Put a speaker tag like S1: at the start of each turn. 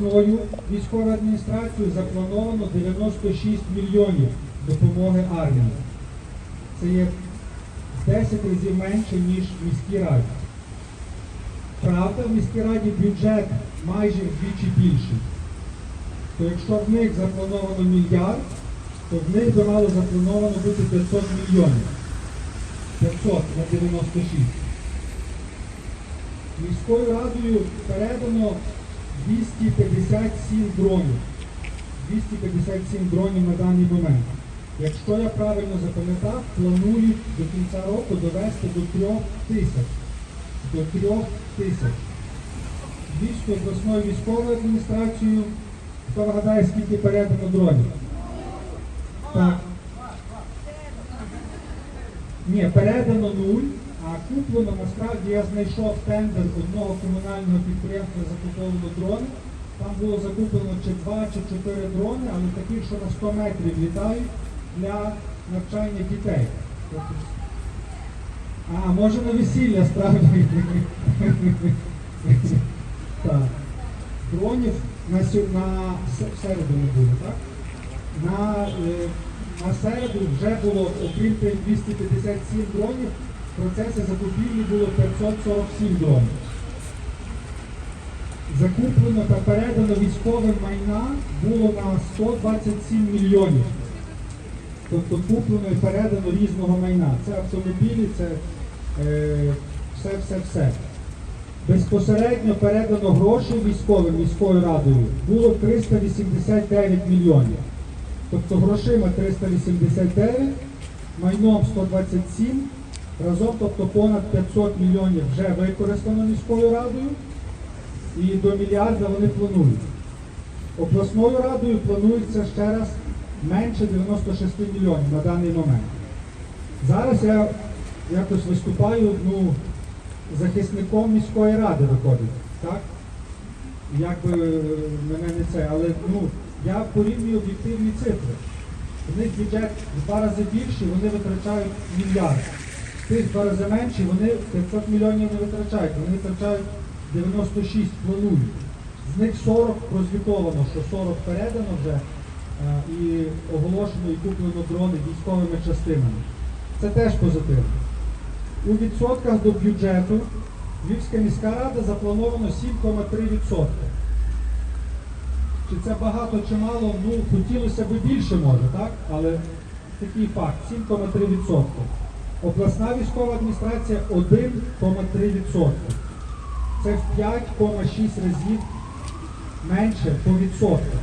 S1: Мною військовою адміністрацією заплановано 96 мільйонів допомоги армії. Це є 10 разів менше, ніж в міській раді. Правда, в міській раді бюджет майже вдвічі більший. То якщо в них заплановано мільярд, то в них би мало заплановано бути 500 мільйонів. 500 на 96. Міською радою передано 257 дронів. 257 дронів на даний момент. Якщо я правильно запам'ятав, планують до кінця року довести до 3 тисяч. До 3 тисяч. Львівською обласною військовою адміністрацією. Хто вгадає, скільки передано дронів? Так. Ні, передано нуль, а куплено насправді я знайшов тендер одного комунального підприємства закуповано дрони. Там було закуплено чи два, чи чотири дрони, але таких, що на 100 метрів літають для навчання дітей. А, може на весілля справді. Дронів на, середу не буде, так? На, е, середу вже було, окрім 257 дронів, процесі закупівлі було 547 дронів. Закуплено та передано військовим майна було на 127 мільйонів. Тобто куплено і передано різного майна. Це автомобілі, це все-все-все. Безпосередньо передано грошей військовим міською радою було 389 мільйонів. Тобто грошима 389, майном 127, разом тобто понад 500 мільйонів вже використано міською радою і до мільярда вони планують. Обласною радою планується ще раз менше 96 мільйонів на даний момент. Зараз я якось виступаю ну, захисником міської ради виходить. Так? Як би е, мене не це, але ну, я порівнюю об'єктивні цифри. У них бюджет в два рази більший, вони витрачають мільярд. Тих два рази менші, вони 500 мільйонів не витрачають, вони витрачають 96, планують. З них 40 прозвітовано, що 40 передано вже е, і оголошено і куплено дрони військовими частинами. Це теж позитивно. У відсотках до бюджету Львівська міська рада заплановано 7,3%. Чи це багато чи мало? Ну, хотілося б більше може, так? Але такий факт 7,3%. Обласна військова адміністрація 1,3%. Це в 5,6 разів менше по відсотках.